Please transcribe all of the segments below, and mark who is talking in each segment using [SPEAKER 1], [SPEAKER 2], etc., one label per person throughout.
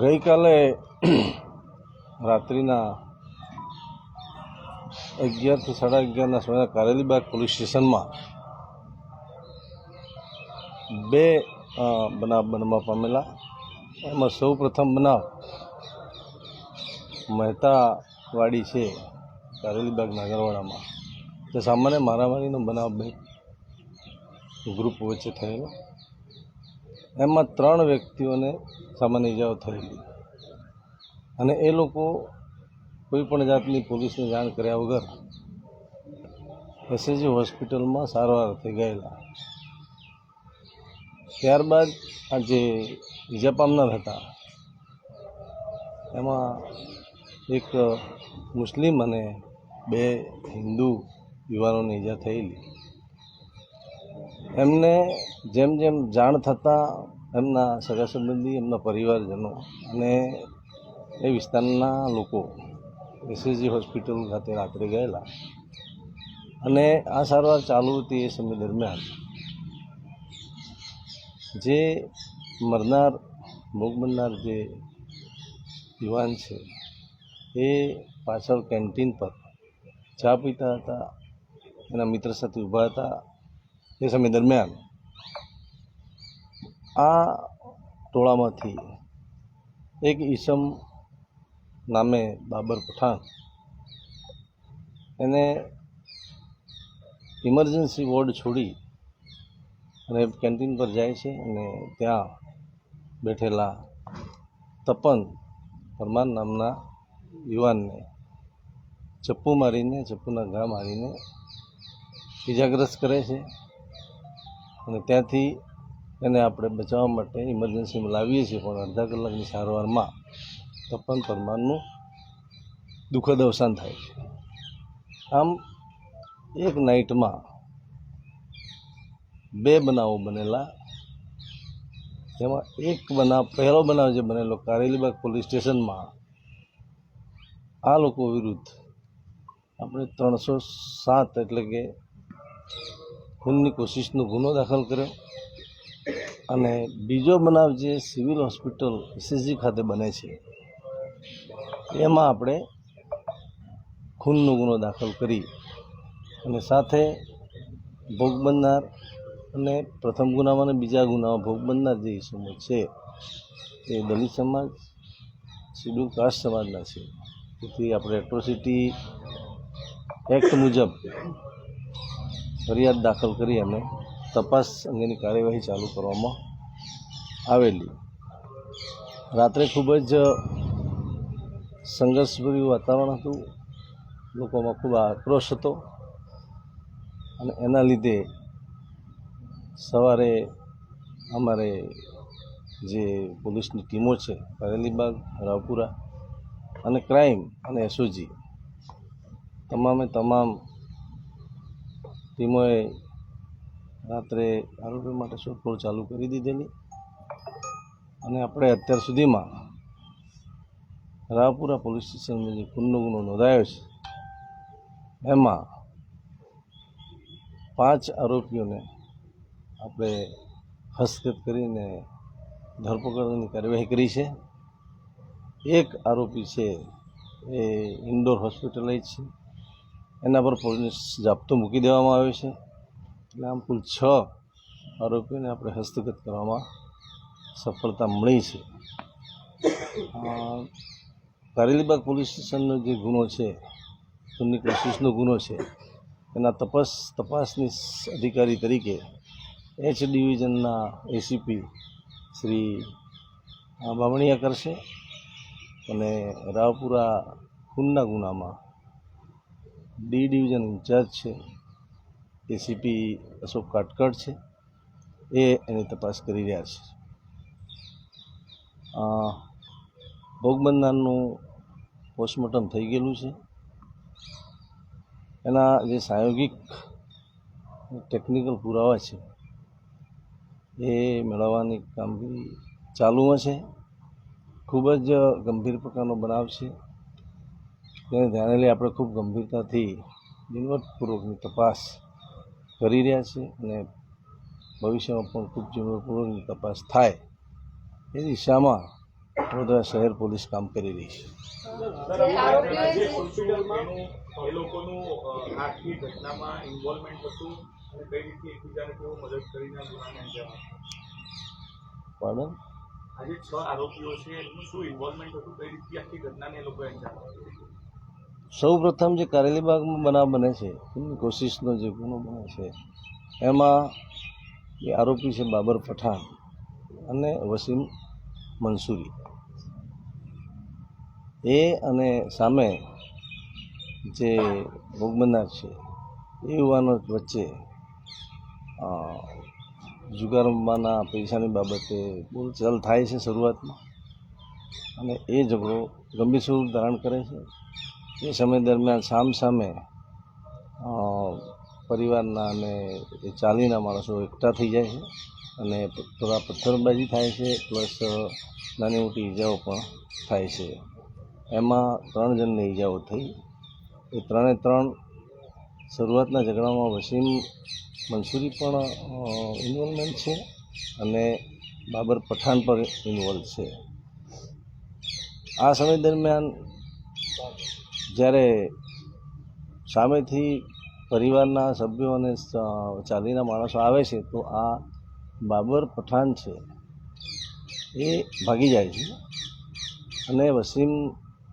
[SPEAKER 1] ગઈકાલે રાત્રિના અગિયારથી સાડા અગિયારના સમયે કારેલીબાગ પોલીસ સ્ટેશનમાં બે બનાવ બનવા પામેલા. એમાં સૌ પ્રથમ બનાવ મહેતાવાડી છે કારેલીબાગ નાગરવાડામાં. તે સામાન્ય મારામારીનો બનાવ બે ગ્રુપ વચ્ચે થયેલો. એમાં ત્રણ વ્યક્તિઓને સામાન્ય ઇજાઓ થયેલી. અને એ લોકો કોઈ પણ જાતની પોલીસને જાણ કર્યા વગર એસએજી હોસ્પિટલમાં સારવાર થઈ ગયેલા. ત્યારબાદ આ જે ઈજા પામનાર હતા, એમાં એક મુસ્લિમ અને બે હિન્દુ યુવાનોને ઈજા થયેલી. એમને જેમ જેમ જાણ થતાં એમના સગા સંબંધી, એમના પરિવારજનો અને એ વિસ્તારના લોકો એસએસજી હોસ્પિટલ ખાતે રાત્રે ગયેલા. અને આ સારવાર ચાલુ હતી એ સમય દરમિયાન. જે મરનાર, ભોગ બનનાર જે યુવાન છે, એ પાછળ કેન્ટીન પર ચા પીતા હતા. એના મિત્ર સાથે ઊભા હતા. એ સમય દરમિયાન આ ટોળામાંથી એક ઈસમ નામે બાબર પઠાણ એને ઇમરજન્સી વોર્ડ છોડી અને કેન્ટીન પર જાય છે અને ત્યાં બેઠેલા તપન પરમાર નામના યુવાનને ચપ્પુ મારીને, ચપ્પુના ઘા મારીને ઇજાગ્રસ્ત કરે છે. અને ત્યાંથી એને આપણે બચાવવા માટે ઇમરજન્સીમાં લાવીએ છીએ પણ અડધા કલાકની સારવારમાં તપન પરમારનું દુઃખદ અવસાન થાય છે. આમ એક નાઇટમાં બે બનાવો બનેલા. તેમાં એક બનાવ, પહેલો બનાવ જે બનેલો કારેલીબાગ પોલીસ સ્ટેશનમાં, આ લોકો વિરુદ્ધ આપણે ત્રણસો સાત એટલે કે ખૂનની કોશિશનો ગુનો દાખલ કર્યો અને બીજો બનાવ જે સિવિલ હોસ્પિટલ એસએસજી ખાતે બને છે, એમાં આપણે ખૂનનો ગુનો દાખલ કરી અને સાથે ભોગ બનનાર અને પ્રથમ ગુનામાં અને બીજા ગુનામાં ભોગ બનનાર જે ઇસમો છે એ દલિત સમાજ શિડ્યુલ કાસ્ટ સમાજના છે. તેથી આપણે એટ્રોસિટી એક્ટ મુજબ ફરિયાદ દાખલ કરી અને તપાસ અંગેની કાર્યવાહી ચાલુ કરવામાં આવેલી. રાત્રે ખૂબ જ સંઘર્ષભર્યું વાતાવરણ હતું. લોકોમાં ખૂબ આક્રોશ હતો. અને એના લીધે સવારે અમારે જે પોલીસની ટીમો છે કારેલીબાગ રાવપુરા અને ક્રાઇમ અને એસઓજી, તમામે તમામ ટીમોએ રાત્રે આરોપી માટે શોધખોળ ચાલુ કરી દીધેલી. અને આપણે અત્યાર સુધીમાં રાવપુરા પોલીસ સ્ટેશનમાં જે ખૂનનો ગુનો નોંધાયો છે, એમાં પાંચ આરોપીઓને આપણે હસ્તગત કરીને ધરપકડની કાર્યવાહી કરી છે. એક આરોપી છે એ ઇન્ડોર હોસ્પિટલાઇઝ છે. એના પર પોલીસ જાપ્તો મૂકી દેવામાં આવ્યો છે. એટલે આમ કુલ છ આરોપીઓને આપણે હસ્તગત કરવામાં સફળતા મળી છે. કારેલીબાગ પોલીસ સ્ટેશનનો જે ગુનો છે ખૂનની કોશિશનો ગુનો છે, એના તપાસ, તપાસની અધિકારી તરીકે એચ ડિવિઝનના એસીપી શ્રી બામણીયા કરશે અને રાવપુરા ખૂનના ગુનામાં ડી ડિવિઝન ઇન્ચાર્જ છે, એસીપી અશોક કાટકડ છે, એ એની તપાસ કરી રહ્યા છે. ભોગબંધાનનું પોસ્ટમોર્ટમ થઈ ગયેલું છે. એના જે સાયોગિક ટેકનિકલ પુરાવા છે, એ મેળવવાની કામગીરી ચાલુમાં છે. ખૂબ જ ગંભીર પ્રકારનો બનાવ છે. તેને ધ્યાને લઈ આપણે ખૂબ ગંભીરતાથી ઝીણવટપૂર્વકની તપાસ કરી રહ્યા છીએ અને ભવિષ્યમાં પણ ખૂબ ઝીણવટપૂર્વકની તપાસ થાય એ દિશામાં વડોદરા શહેર પોલીસ કામ કરી રહી છે.
[SPEAKER 2] આજે છ આરોપીઓ છે એમનું શું ઇન્વોલ્વમેન્ટ હતું કઈ રીતે આખી ઘટનાને એ લોકોએ અંજામ
[SPEAKER 1] સૌ પ્રથમ જે કારેલીબાગમાં બનાવ બને છે કોશિશનો જે ગુનો બને છે એમાં એ આરોપી છે બાબર પઠાણ અને વસીમ મંસૂરી. એ અને સામે જે ભોગ છે એ યુવાનો વચ્ચે અ, જુગાર રમવાના પૈસાની બાબતે બોલચાલ થાય છે શરૂઆતમાં અને એ ઝઘડો ગંભીર સ્વરૂપ ધારણ કરે છે. એ સમય દરમિયાન સામ સામે પરિવારના અને એ ચાલીના માણસો એકઠા થઈ જાય છે અને થોડા પથ્થરબાજી થાય છે, પ્લસ નાની મોટી ઈજાઓ પણ થાય છે. એમાં ત્રણ જણને ઈજાઓ થઈ. એ ત્રણે ત્રણ શરૂઆતના ઝઘડામાં વસીમ મંસૂરી પણ ઇન્વોલ્વમેન્ટ છે અને બાબર પઠાણ પણ ઇન્વોલ્વ છે. આ સમય દરમિયાન જ્યારે સામેથી પરિવારના સભ્યો અને ચાલીના માણસો આવે છે, તો આ બાબર પઠાણ છે, એ ભાગી જાય છે. અને વસીમ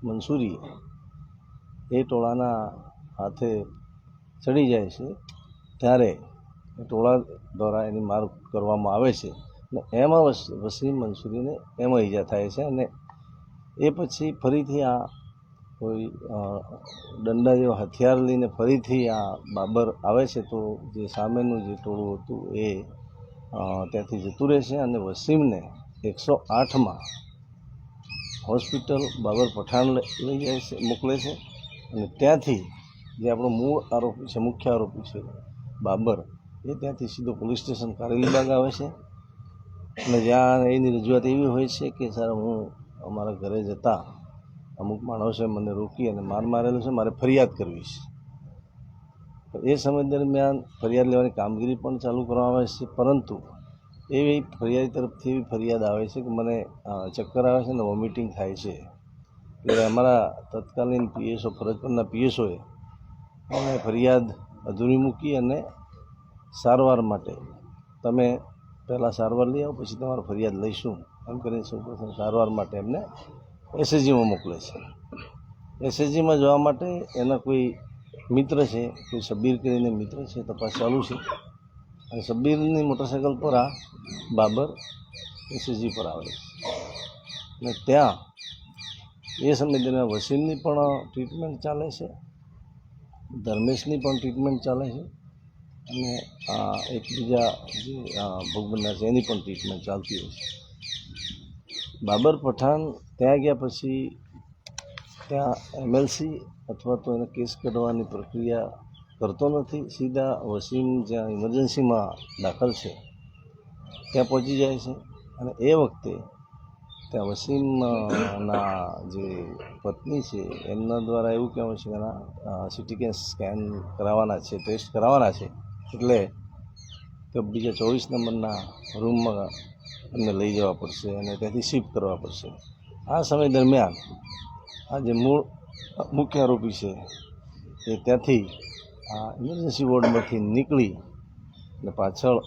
[SPEAKER 1] મંસૂરી એ ટોળાના હાથે ચડી જાય છે. ત્યારે ટોળા દ્વારા એની માર કરવામાં આવે છે. અને એમાં વસ- વસીમ મંસૂરીને એમાં ઈજા થાય છે અને એ પછી ફરીથી આ કોઈ દંડા જેવા હથિયાર લઈને ફરીથી આ બાબર આવે છે તો જે સામેનું જે ટોળું હતું એ ત્યાંથી જતું રહેશે અને વસીમને એકસો આઠમાં હોસ્પિટલ બાબર પઠાણ લઈ જાય છે, મોકલે છે. અને ત્યાંથી જે આપણો મૂળ આરોપી છે, મુખ્ય આરોપી છે બાબર, એ ત્યાંથી સીધો પોલીસ સ્ટેશન કારેલીબાગ આવે છે. અને જ્યાં એની રજૂઆત એવી હોય છે કે, સર, હું અમારા ઘરે જતા અમુક માણસે મને રોકી અને માર મારેલો છે, મારે ફરિયાદ કરવી છે. એ સમય દરમિયાન ફરિયાદ લેવાની કામગીરી પણ ચાલુ કરવામાં આવે છે, પરંતુ એવી ફરિયાદ તરફથી એવી ફરિયાદ આવે છે કે મને ચક્કર આવે છે અને વોમિટિંગ થાય છે. એટલે અમારા તત્કાલીન પીએસઓ ફરજ પરના પીએસઓએ અમે ફરિયાદ અધૂરી મૂકી અને સારવાર માટે તમે પહેલાં સારવાર લઈ આવો, પછી તમારે ફરિયાદ લઈશું. એમ કરીને સૌપ્રથમ સારવાર માટે એમને એસએચજીમાં મોકલે છે. એસએચજીમાં જવા માટે એના કોઈ મિત્ર છે, કોઈ સબીર કરીને મિત્ર છે, તપાસ ચાલુ છે. અને સબીરની મોટરસાઇકલ પર આ બાબર એસએચજી પર આવે છે. અને ત્યાં એ સમય દરમિયાન વસીમની પણ ટ્રીટમેન્ટ ચાલે છે, ધર્મેશની પણ ટ્રીટમેન્ટ ચાલે છે, અને આ એક જે ભોગ બનનાર છે, એની પણ ટ્રીટમેન્ટ ચાલતી હોય છે. બાબર પઠાણ ત્યાં ગયા પછી ત્યાં એમએલસી અથવા તો એને કેસ કાઢવાની પ્રક્રિયા કરતો નથી. સીધા વસીમ જ્યાં ઇમરજન્સીમાં દાખલ છે, ત્યાં પહોંચી જાય છે. અને એ વખતે ત્યાં વસીમના જે પત્ની છે, એમના દ્વારા એવું કહેવાય છે કે એના સિટી સ્કેન કરાવવાના છે, ટેસ્ટ કરાવવાના છે. એટલે તો બીજા ચોવીસ નંબરના રૂમમાં એમને લઈ જવા પડશે અને ત્યાંથી શિફ્ટ કરવા પડશે. આ સમય દરમિયાન આ જે મૂળ, મુખ્ય આરોપી છે, એ ત્યાંથી આ ઇમરજન્સી વોર્ડમાંથી નીકળી અને પાછળ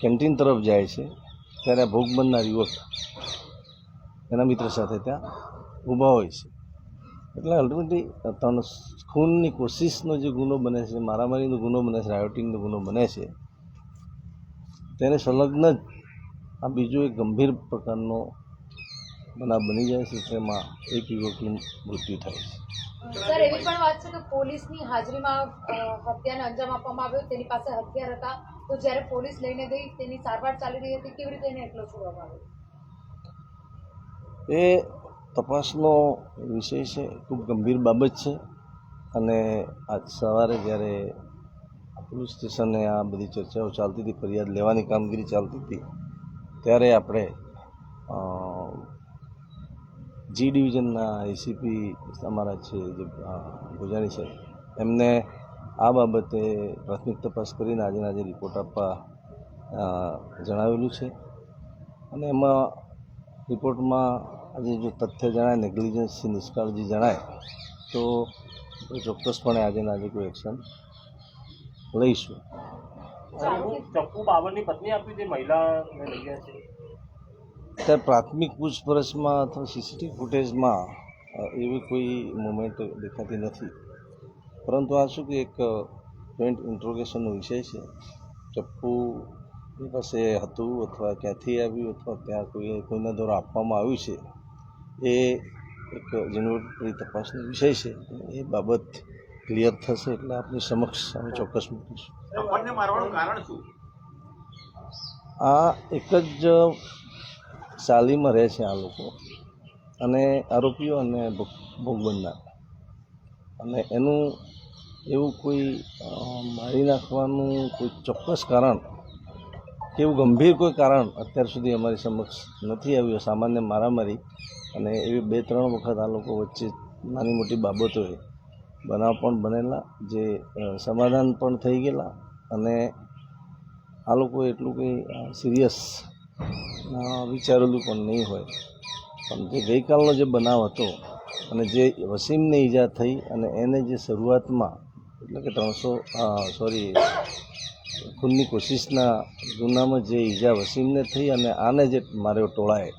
[SPEAKER 1] કેન્ટીન તરફ જાય છે. ત્યારે આ ભોગ બનનાર યુવક એના મિત્ર સાથે ત્યાં ઊભા હોય છે. એટલે અલ્ટિમેટલી ત્રણ ખૂનની કોશિશનો જે ગુનો બને છે, મારામારીનો ગુનો બને છે રાયોટિંગનો ગુનો બને છે, તેને સંલગ્ન જ આ બીજો એક ગંભીર પ્રકારનો બનાવ બની જાય છે તેમાં એક યુવકનું મૃત્યુ થાય છે.
[SPEAKER 3] સર એવી પણ વાત છે કે પોલીસની હાજરીમાં હત્યાને અંજામ આપવામાં આવ્યો તેની પાસે હથિયાર હતા. તો જ્યારે પોલીસ લઈને ગઈ તેની સારવાર ચાલી રહી હતી કેવી રીતે એને એકલો છોડવામાં આવ્યો?
[SPEAKER 1] એ તપાસનો વિષય છે ખૂબ ગંભીર બાબત છે. અને આજ સવારે જ્યારે પોલીસ સ્ટેશને આ બધી ચર્ચાઓ ચાલતી હતી ફરિયાદ લેવાની કામગીરી ચાલતી હતી ત્યારે આપણે જી ડિવિઝનના એસીપી અમારા છે જે અ, છે. એમને આ બાબતે પ્રાથમિક તપાસ કરીને આજે આજે રિપોર્ટ આપવા જણાવેલું છે. અને એમાં રિપોર્ટમાં આજે જો તથ્ય જણાય નેગ્લિજન્સથી નિષ્કાળજી જણાય તો ચોક્કસપણે આજે આજે કોઈ એક્શન લઈશું.
[SPEAKER 4] ચપ્પુ બાવનની પત્ની આપી તે મહિલાને લઈ ગયા છે.
[SPEAKER 1] ત્યારે પ્રાથમિક પૂછપરછમાં અથવા સીસીટીવી ફૂટેજમાં એવી કોઈ મુમેન્ટ દેખાતી નથી. પરંતુ આ શું કે એક જોઈન્ટ ઇન્ટ્રોગેશનનો વિષય છે. ચપ્પુ એની પાસે હતું અથવા ક્યાંથી આવ્યું અથવા ત્યાં કોઈ કોઈના દ્વારા આપવામાં આવ્યું છે એ એક ઝીણવટભરી તપાસનો વિષય છે. એ બાબત ક્લિયર થશે એટલે આપની સમક્ષ અમે ચોક્કસ મૂકીશું. આ એક જ ચાલીમાં રહે છે આ લોકો. અને આરોપીઓ અને ભોગ બનનાર અને એનું એવું કોઈ મારી નાખવાનું કોઈ ચોક્કસ કારણ, એવું ગંભીર કોઈ કારણ અત્યાર સુધી અમારી સમક્ષ નથી આવ્યું. સામાન્ય મારામારી અને એવી બે, ત્રણ વખત આ લોકો વચ્ચે નાની મોટી બાબતોએ બનાવ પણ બનેલા, જે સમાધાન પણ થઈ ગયેલા અને આ લોકો એટલું કંઈ સિરિયસ વિચારેલું પણ નહીં હોય. પણ જે ગઈકાલનો જે બનાવ હતો અને જે વસીમને ઈજા થઈ અને એને જે શરૂઆતમાં એટલે કે ત્રણસો સોરી, ખૂનની કોશિશના ગુનામાં જે ઈજા વસીમને થઈ અને આને જે માર્યો ટોળાએ,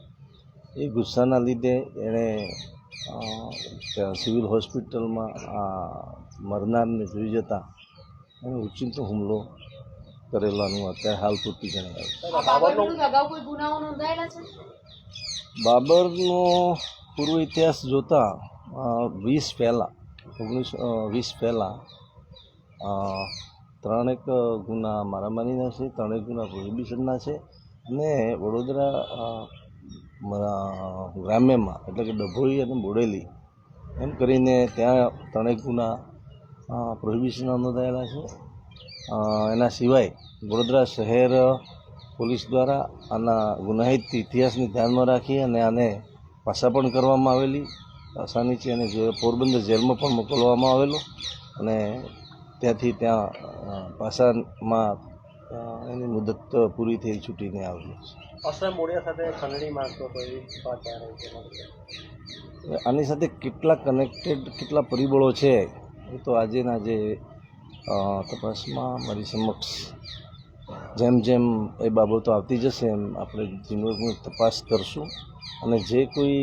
[SPEAKER 1] એ ગુસ્સાના લીધે એણે સિવિલ હોસ્પિટલમાં મરનારને જોઈ જતા એને ઉચિંતો હુમલો કરેલાનું અત્યારે હાલ પૂરતી
[SPEAKER 3] છે?
[SPEAKER 1] બાબરનો પૂર્વ ઇતિહાસ જોતા વીસ પહેલાં ઓગણીસો વીસ પહેલાં ત્રણેક ગુના મારામારીના છે ત્રણેક ગુના પ્રોહિબિશનના છે અને વડોદરા ગ્રામ્યમાં એટલે કે ડભોઈ અને બોડેલી એમ કરીને ત્યાં ત્રણેક ગુના પ્રોહિબિશનના નોંધાયેલા છે. એના સિવાય વડોદરા શહેર પોલીસ દ્વારા આના ગુનાહિત ઇતિહાસને ધ્યાનમાં રાખી અને આને પાછા પણ કરવામાં આવેલી. આસાની છે અને જે પોરબંદર જેલમાં પણ મોકલવામાં આવેલો. અને ત્યાંથી ત્યાં પાસામાં એની મુદત પૂરી થઈ છૂટીને આવેલો આની સાથે કેટલા કનેક્ટેડ કેટલા પરિબળો છે એ તો આજેના આજે અ, તપાસમાં મારી સમક્ષ જેમ જેમ એ બાબતો આવતી જશે એમ આપણે જીવનની તપાસ કરશું. અને જે કોઈ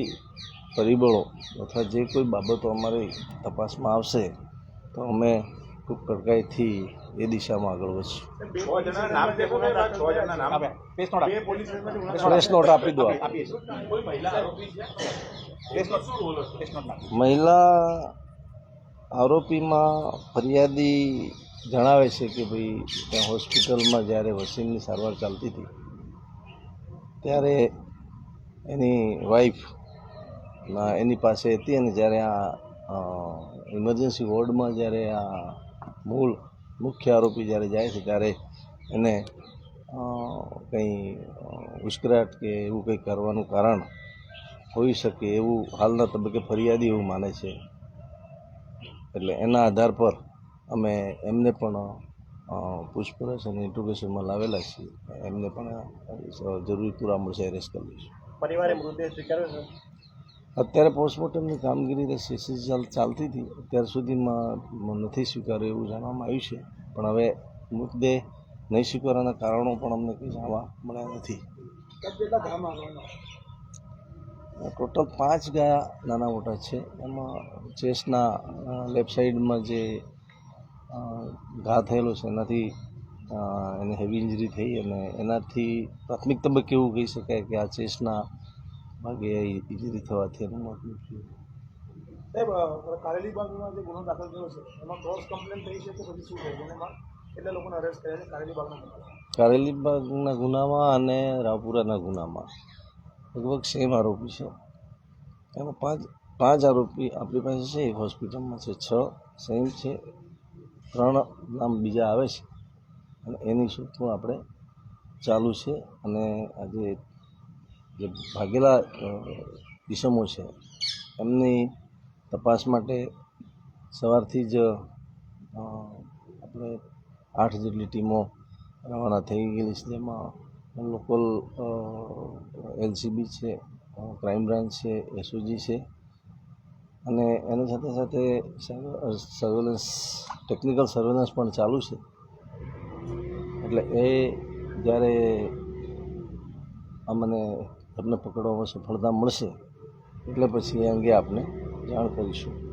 [SPEAKER 1] પરિબળો અથવા જે કોઈ બાબતો અમારી તપાસમાં આવશે તો અમે ખૂબ કડકાઈથી એ દિશામાં આગળ વધશું. પ્રેસ નોટ આપી દો
[SPEAKER 2] મહિલા
[SPEAKER 1] આરોપીમાં ફરિયાદી જણાવે છે કે ભાઈ ત્યાં હોસ્પિટલમાં જ્યારે વસીમની સારવાર ચાલતી હતી, ત્યારે એની વાઈફ એની પાસે હતી અને જ્યારે આ ઇમરજન્સી વોર્ડમાં જ્યારે આ મૂળ મુખ્ય આરોપી જ્યારે જાય છે, ત્યારે એને કંઈ ઉશ્કરાટ કે એવું કંઈ કરવાનું કારણ હોઈ શકે એવું હાલના તબક્કે ફરિયાદી એવું માને છે. એટલે એના આધાર પર અમે એમને પણ પૂછપરછ અને ઇન્ટ્રોગેશનમાં લાવેલા છીએ. એમને પણ જરૂરી પૂરા મળશે એરેસ્ટ કરી લઈશું
[SPEAKER 4] પરિવારે મૃતદેહ સ્વીકાર્યો
[SPEAKER 1] અત્યારે પોસ્ટમોર્ટમની કામગીરી સીસી ચાલ ચાલતી હતી. અત્યાર સુધીમાં નથી સ્વીકાર્યું એવું જાણવામાં આવ્યું છે. પણ હવે મૃતદેહ નહીં સ્વીકારવાના કારણો પણ અમને કંઈ જાણવા મળ્યા નથી. ટોટલ પાંચ ગયા નાના મોટા છે. એમાં ચેસ્ટના લેફ્ટ સાઈડમાં જે ઘા થયેલો છે એનાથી એને હેવી ઇન્જરી થઈ અને એનાથી પ્રાથમિક તબક્કે એવું કહી શકાય કે આ ચેસ્ટના ભાગે ઇન્જરી થવાથી એનું મોત નીપજ્યું.
[SPEAKER 2] સાહેબ કારેલી જે ગુનો દાખલ થયો છે એમાં ક્રોસ કમ્પ્લેન થઈ છે કે પછી શું થયું? એમાં કેટલા લોકોને અરેસ્ટ કર્યા છે કારેલી બાગના
[SPEAKER 1] કારેલીબાગના ગુનામાં અને રાવપુરાના ગુનામાં. લગભગ સેમ આરોપી છે. એમાં પાંચ પાંચ આરોપી આપણી પાસે છે. એક હોસ્પિટલમાં છે, છ સેમ છે. ત્રણ નામ બીજા આવે છે. અને એની શોધખોળ આપણે ચાલુ છે. અને આજે જે ભાગેલા ઇસમો છે, એમની તપાસ માટે સવારથી જ આપણે આઠ જેટલી ટીમો રવાના થઈ ગયેલી છે. જેમાં લોકલ એલસીબી છે ક્રાઇમ બ્રાન્ચ છે, એસઓજી છે. અને એની સાથે સાથે સર્વેલન્સ, ટેકનિકલ સર્વેલન્સ પણ ચાલુ છે. એટલે એ જ્યારે અમને તમને પકડવામાં સફળતા મળશે, એટલે પછી એ અંગે આપને જાણ કરીશું.